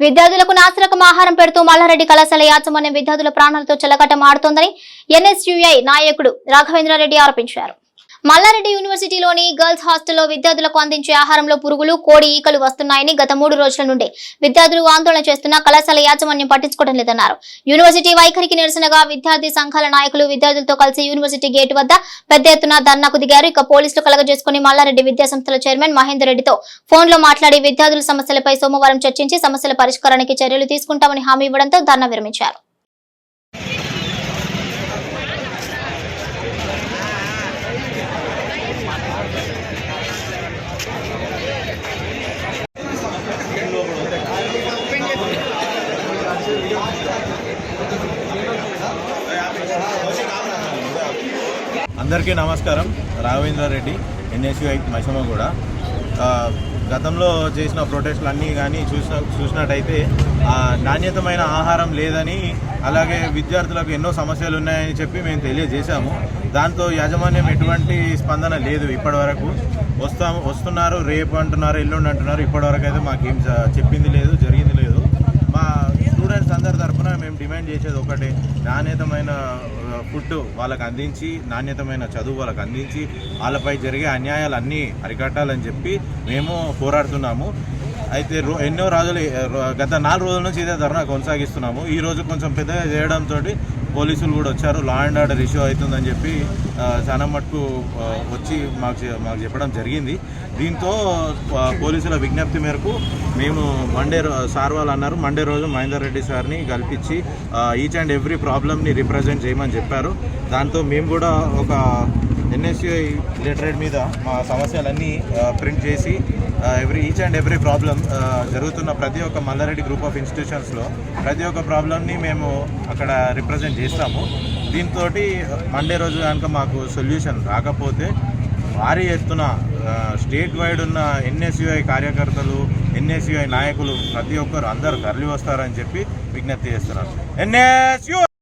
విద్యార్థులకు నాసిరకం ఆహారం పెడుతూ మల్లారెడ్డి కళాశాల యాజమాన్యం విద్యార్థుల ప్రాణాలతో చెలకటం ఆడుతోందని ఎన్ఎస్యుఐ నాయకుడు రాఘవేంద్రారెడ్డి ఆరోపించారు. మల్లారెడ్డి యూనివర్సిటీలోని గర్ల్స్ హాస్టల్లో విద్యార్థులకు అందించే ఆహారంలో పురుగులు కోడి ఈకలు వస్తున్నాయని గత మూడు రోజుల నుండి విద్యార్థులు ఆందోళన చేస్తున్న కళాశాల యాజమాన్యం పట్టించుకోవడం లేదన్నారు. యూనివర్సిటీ వైఖరికి నిరసనగా విద్యార్థి సంఘాల నాయకులు విద్యార్థులతో కలిసి యూనివర్సిటీ గేటు వద్ద పెద్ద ఎత్తున ధర్నాకు దిగారు. ఇక పోలీసులు కలగజేసుకుని మల్లారెడ్డి విద్యాసంస్థల చైర్మన్ మహేందర్ రెడ్డితో ఫోన్లో మాట్లాడి విద్యార్థుల సమస్యలపై సోమవారం చర్చించి సమస్యల పరిష్కారానికి చర్యలు తీసుకుంటామని హామీ ఇవ్వడంతో ధర్నా విరమించారు. అందరికీ నమస్కారం. రాఘవేంద్రారెడ్డి ఎన్ఎస్యుఐ మశమగూడ ఆ, గతంలో చేసిన ప్రొటెస్ట్లు అన్నీ కానీ చూసిన చూసినట్టయితే నాణ్యతమైన ఆహారం లేదని అలాగే విద్యార్థులకు ఎన్నో సమస్యలు ఉన్నాయని చెప్పి మేము తెలియజేశాము. దాంతో యాజమాన్యం ఎటువంటి స్పందన లేదు ఇప్పటివరకు. వస్తాము వస్తున్నారు రేపు అంటున్నారు ఎల్లుండి అంటున్నారు ఇప్పటివరకు అయితే మాకేం చెప్పింది లేదు జరిగింది లేదు. మా మేము డిమాండ్ చేసేది ఒకటే. నాణ్యతమైన ఫుడ్ వాళ్ళకి అందించి నాణ్యతమైన చదువు వాళ్ళకి అందించి వాళ్ళపై జరిగే అన్యాయాలు అన్నీ అరికట్టాలని చెప్పి మేము పోరాడుతున్నాము. అయితే ఎన్నో రోజులు గత నాలుగు రోజుల నుంచి ఇదే ధర్నా కొనసాగిస్తున్నాము. ఈ రోజు కొంచెం పెద్దగా చేయడంతో పోలీసులు కూడా వచ్చారు. లా అండ్ ఆర్డర్ ఇష్యూ అవుతుందని చెప్పి చాలా మట్టుకు వచ్చి మాకు మాకు చెప్పడం జరిగింది. దీంతో పోలీసుల విజ్ఞప్తి మేరకు మేము మండే సార్ వాళ్ళు అన్నారు మండే రోజు మహేందర్ రెడ్డి సార్ని కల్పించి ఈచ్ అండ్ ఎవ్రీ ప్రాబ్లమ్ని రిప్రజెంట్ చేయమని చెప్పారు. దాంతో మేము కూడా ఒక ఎన్ఎస్యుఐ లెటరేట్ మీద మా సమస్యలన్నీ ప్రింట్ చేసి every each and every problem జరుగుతున్న ప్రతి ఒక్క మల్లారెడ్డి గ్రూప్ ఆఫ్ ఇన్స్టిట్యూషన్స్లో ప్రతి ఒక్క ప్రాబ్లమ్ని మేము అక్కడ రిప్రజెంట్ చేస్తాము. దీంతో మండే రోజు కనుక మాకు సొల్యూషన్ రాకపోతే భారీ ఎత్తున స్టేట్ వైడ్ ఉన్న ఎన్ఎస్యుఐ కార్యకర్తలు ఎన్ఎస్యుఐ నాయకులు ప్రతి ఒక్కరు అందరూ తరలి వస్తారని చెప్పి విజ్ఞప్తి చేస్తున్నారు ఎన్ఎస్యు